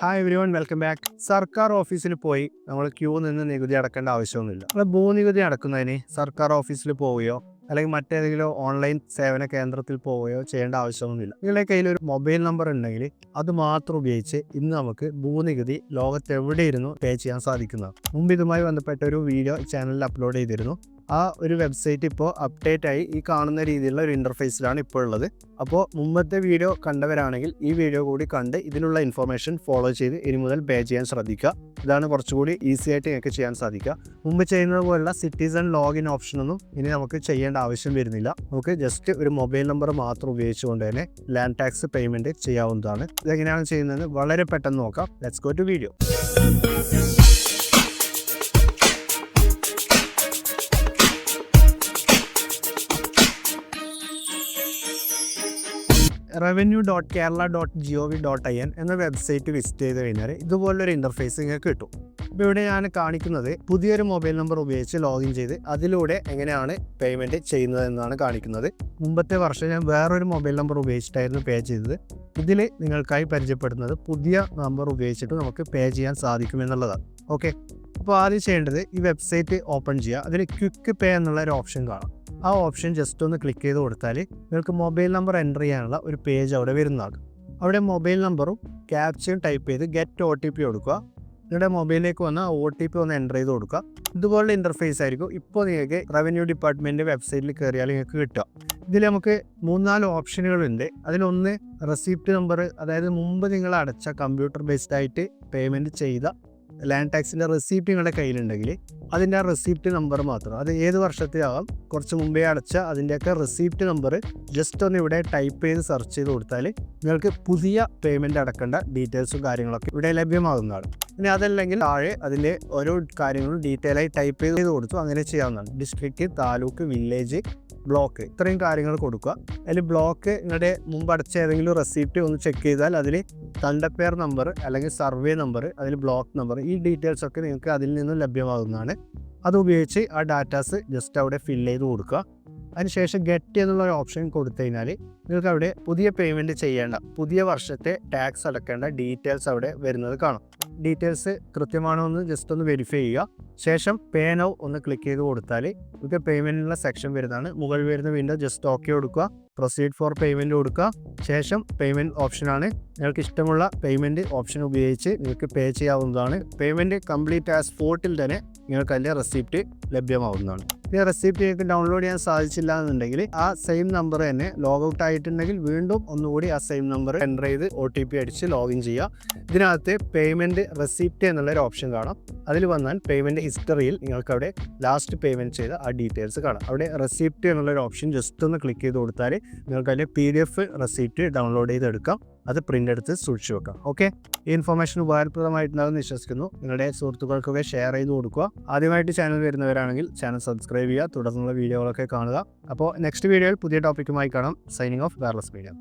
Hi everyone welcome back സർക്കാർ ഓഫീസിൽ പോയി നമ്മൾ ക്യൂ നിന്ന് നികുതി അടക്കേണ്ട ആവശ്യമൊന്നുമില്ല. നമ്മൾ ഭൂനികുതി അടക്കുന്നതിന് സർക്കാർ ഓഫീസിൽ പോവുകയോ അല്ലെങ്കിൽ മറ്റേതെങ്കിലും ഓൺലൈൻ സേവന കേന്ദ്രത്തിൽ പോവുകയോ ചെയ്യേണ്ട ആവശ്യമൊന്നുമില്ല. നിങ്ങളുടെ കയ്യിൽ ഒരു മൊബൈൽ നമ്പർ ഉണ്ടെങ്കിൽ അത് മാത്രം ഉപയോഗിച്ച് ഇന്ന് നമുക്ക് ഭൂനികുതി ലോകത്തെവിടെയിരുന്നു പേ ചെയ്യാൻ സാധിക്കുന്നത്. മുമ്പ് ഇതുമായി ബന്ധപ്പെട്ട ഒരു വീഡിയോ ചാനലിൽ അപ്ലോഡ് ചെയ്തിരുന്നു. ആ ഒരു വെബ്സൈറ്റ് ഇപ്പോൾ അപ്ഡേറ്റ് ആയി ഈ കാണുന്ന രീതിയിലുള്ള ഒരു ഇന്റർഫേസിലാണ് ഇപ്പോൾ ഉള്ളത്. അപ്പോൾ മുമ്പത്തെ വീഡിയോ കണ്ടവരാണെങ്കിൽ ഈ വീഡിയോ കൂടി കണ്ട് ഇതിനുള്ള ഇൻഫർമേഷൻ ഫോളോ ചെയ്ത് ഇനി മുതൽ പേ ചെയ്യാൻ ശ്രദ്ധിക്കുക. ഇതാണ് കുറച്ചുകൂടി ഈസി ആയിട്ട് നിങ്ങൾക്ക് ചെയ്യാൻ സാധിക്കുക. മുമ്പ് ചെയ്യുന്നത് പോലുള്ള സിറ്റിസൺ ലോഗിൻ ഓപ്ഷനൊന്നും ഇനി നമുക്ക് ചെയ്യേണ്ട ആവശ്യം വരുന്നില്ല. നമുക്ക് ജസ്റ്റ് ഒരു മൊബൈൽ നമ്പർ മാത്രം ഉപയോഗിച്ചുകൊണ്ട് തന്നെ ലാൻഡ് ടാക്സ് പേയ്മെന്റ് ചെയ്യാവുന്നതാണ്. ഇതെങ്ങനെയാണ് ചെയ്യുന്നത് വളരെ പെട്ടെന്ന് നോക്കാം. Let's go to video revenue dot Kerala dot G O V dot I N എന്ന വെബ്സൈറ്റ് വിസിറ്റ് ചെയ്ത് കഴിഞ്ഞാൽ ഇതുപോലൊരു ഇന്റർഫേസ് നിങ്ങൾക്ക് കിട്ടും. അപ്പോൾ ഇവിടെ ഞാൻ കാണിക്കുന്നത് പുതിയൊരു മൊബൈൽ നമ്പർ ഉപയോഗിച്ച് ലോഗിൻ ചെയ്ത് അതിലൂടെ എങ്ങനെയാണ് പേയ്മെന്റ് ചെയ്യുന്നത് എന്നാണ് കാണിക്കുന്നത്. മുമ്പത്തെ വർഷം ഞാൻ വേറൊരു മൊബൈൽ നമ്പർ ഉപയോഗിച്ചിട്ടായിരുന്നു പേ ചെയ്തത്. ഇതിൽ നിങ്ങൾക്കായി പരിചയപ്പെടുന്നത് പുതിയ നമ്പർ ഉപയോഗിച്ചിട്ട് നമുക്ക് പേ ചെയ്യാൻ സാധിക്കുമെന്നുള്ളതാണ്. ഓക്കെ അപ്പോൾ ആദ്യം ചെയ്യേണ്ടത് ഈ വെബ്സൈറ്റ് ഓപ്പൺ ചെയ്യുക. അതിൽ ക്വിക്ക് പേ എന്നുള്ള ഒരു ഓപ്ഷൻ കാണാം. ആ ഓപ്ഷൻ ജസ്റ്റ് ഒന്ന് ക്ലിക്ക് ചെയ്ത് കൊടുത്താൽ നിങ്ങൾക്ക് മൊബൈൽ നമ്പർ എന്റർ ചെയ്യാനുള്ള ഒരു പേജ് അവിടെ വരുന്നതാണ്. അവിടെ മൊബൈൽ നമ്പറും ക്യാപ്ചയും ടൈപ്പ് ചെയ്ത് ഗെറ്റ് ഒ ടി പി കൊടുക്കുക. നിങ്ങളുടെ മൊബൈലിലേക്ക് വന്ന ഒ ടി പി ഒന്ന് എന്റർ ചെയ്ത് കൊടുക്കുക. ഇതുപോലുള്ള ഇന്റർഫേസ് ആയിരിക്കും ഇപ്പോൾ നിങ്ങൾക്ക് റവന്യൂ ഡിപ്പാർട്ട്മെന്റ് വെബ്സൈറ്റിൽ കയറിയാൽ നിങ്ങൾക്ക് കിട്ടുക. ഇതിൽ നമുക്ക് മൂന്നാൽ ഓപ്ഷനുകളുണ്ട് അതിലൊന്ന് റെസിപ്റ്റ് നമ്പർ അതായത് മുമ്പ് നിങ്ങൾ അടച്ച കമ്പ്യൂട്ടർ ബേസ്ഡ് ആയിട്ട് പേയ്മെന്റ് ചെയ്ത ലാൻഡ് ടാക്സിന്റെ റെസിപ്റ്റ് നിങ്ങളുടെ കയ്യിലുണ്ടെങ്കിൽ അതിന്റെ ആ റെസിപ്റ്റ് നമ്പർ മാത്രം. അത് ഏത് വർഷത്തിലാവാം? കുറച്ച് മുമ്പേ അടച്ച അതിന്റെയൊക്കെ റെസിപ്റ്റ് നമ്പർ ജസ്റ്റ് ഒന്ന് ഇവിടെ ടൈപ്പ് ചെയ്ത് സെർച്ച് ചെയ്ത് കൊടുത്താൽ നിങ്ങൾക്ക് പുതിയ പേയ്മെന്റ് അടക്കേണ്ട ഡീറ്റെയിൽസും കാര്യങ്ങളൊക്കെ ഇവിടെ ലഭ്യമാകുന്നതാണ്. പിന്നെ അതല്ലെങ്കിൽ താഴെ അതിന്റെ ഓരോ കാര്യങ്ങളും ഡീറ്റെയിൽ ആയി ടൈപ്പ് ചെയ്ത് കൊടുത്തു. അങ്ങനെ ചെയ്യാവുന്നതാണ്. ഡിസ്ട്രിക്റ്റ് താലൂക്ക് വില്ലേജ് ബ്ലോക്ക് ഇത്രയും കാര്യങ്ങൾ കൊടുക്കുക. അതിൽ ബ്ലോക്ക് നിങ്ങളുടെ മുമ്പ് അടച്ച ഏതെങ്കിലും റെസിപ്റ്റ് ഒന്ന് ചെക്ക് ചെയ്താൽ അതിൽ തണ്ടപ്പേർ നമ്പർ അല്ലെങ്കിൽ സർവേ നമ്പർ അതിൽ ബ്ലോക്ക് നമ്പർ ഈ ഡീറ്റെയിൽസ് ഒക്കെ നിങ്ങൾക്ക് അതിൽ നിന്ന് ലഭ്യമാകുന്നതാണ്. അത് ഉപയോഗിച്ച് ആ ഡാറ്റാസ് ജസ്റ്റ് അവിടെ ഫില്ല് ചെയ്ത് കൊടുക്കുക. അതിനുശേഷം ഗെറ്റ് എന്നുള്ള ഒരു ഓപ്ഷൻ കൊടുത്തു കഴിഞ്ഞാൽ നിങ്ങൾക്ക് അവിടെ പുതിയ പേയ്മെന്റ് ചെയ്യേണ്ട പുതിയ വർഷത്തെ ടാക്സ് അടക്കേണ്ട ഡീറ്റെയിൽസ് അവിടെ വരുന്നത് കാണും. ഡീറ്റെയിൽസ് കൃത്യമാണോ എന്ന് ജസ്റ്റ് ഒന്ന് വെരിഫൈ ചെയ്യുക. ശേഷം പേ നൗ ഒന്ന് ക്ലിക്ക് ചെയ്ത് കൊടുത്താൽ നിങ്ങൾക്ക് പേയ്മെന്റിനുള്ള സെക്ഷൻ വരുന്നതാണ്. മുകളിൽ വരുന്ന വിൻഡോ ജസ്റ്റ് ഓക്കെ കൊടുക്കുക. പ്രൊസീഡ് ഫോർ പേയ്മെന്റ് കൊടുക്കുക. ശേഷം പേയ്മെന്റ് ഓപ്ഷനാണ് നിങ്ങൾക്ക് ഇഷ്ടമുള്ള പേയ്മെന്റ് ഓപ്ഷൻ ഉപയോഗിച്ച് നിങ്ങൾക്ക് പേ ചെയ്യാവുന്നതാണ്. പേയ്മെന്റ് കംപ്ലീറ്റ് ആസ് ഫോർട്ടിൽ തന്നെ നിങ്ങൾക്ക് അതിന്റെ റെസിപ്റ്റ് ലഭ്യമാവുന്നതാണ്. ഈ റെസിപ്പി നിങ്ങൾക്ക് ഡൗൺലോഡ് ചെയ്യാൻ സാധിച്ചില്ല എന്നുണ്ടെങ്കിൽ ആ സെയിം നമ്പർ തന്നെ ലോഗ് ഔട്ട് ആയിട്ടുണ്ടെങ്കിൽ വീണ്ടും ഒന്നുകൂടി ആ സെയിം നമ്പർ എന്റർ ചെയ്ത് ഒ ടി പി അടിച്ച് ലോഗിൻ ചെയ്യുക. ഇതിനകത്ത് പേയ്മെന്റ് റെസിപ്റ്റ് എന്നുള്ളൊരു ഓപ്ഷൻ കാണാം. അതിൽ വന്നാൽ പേയ്മെന്റ് ഹിസ്റ്ററിയിൽ നിങ്ങൾക്ക് അവിടെ ലാസ്റ്റ് പേയ്മെന്റ് ചെയ്ത ആ ഡീറ്റെയിൽസ് കാണാം. അവിടെ റെസിപ്റ്റ് എന്നുള്ളൊരു ഓപ്ഷൻ ജസ്റ്റ് ഒന്ന് ക്ലിക്ക് ചെയ്ത് കൊടുത്താൽ നിങ്ങൾക്ക് അതിന്റെ P D F receipt download ചെയ്തെടുക്കാം. അത് പ്രിന്റ് എടുത്ത് സൂക്ഷിച്ചു വെക്കാം. ഓക്കെ ഈ ഇൻഫർമേഷൻ ഉപകാരപ്രദമായിട്ടുണ്ടാകുമെന്ന് വിശ്വസിക്കുന്നു. നിങ്ങളുടെ സുഹൃത്തുക്കൾക്കൊക്കെ ഷെയർ ചെയ്ത് കൊടുക്കുക. ആദ്യമായിട്ട് ചാനൽ വരുന്നവരാണെങ്കിൽ ചാനൽ സബ്സ്ക്രൈബ് ചെയ്യുക. തുടർന്നുള്ള വീഡിയോകളൊക്കെ കാണുക. അപ്പോൾ നെക്സ്റ്റ് വീഡിയോയിൽ പുതിയ ടോപ്പിക്കുമായി കാണാം. Signing off wireless media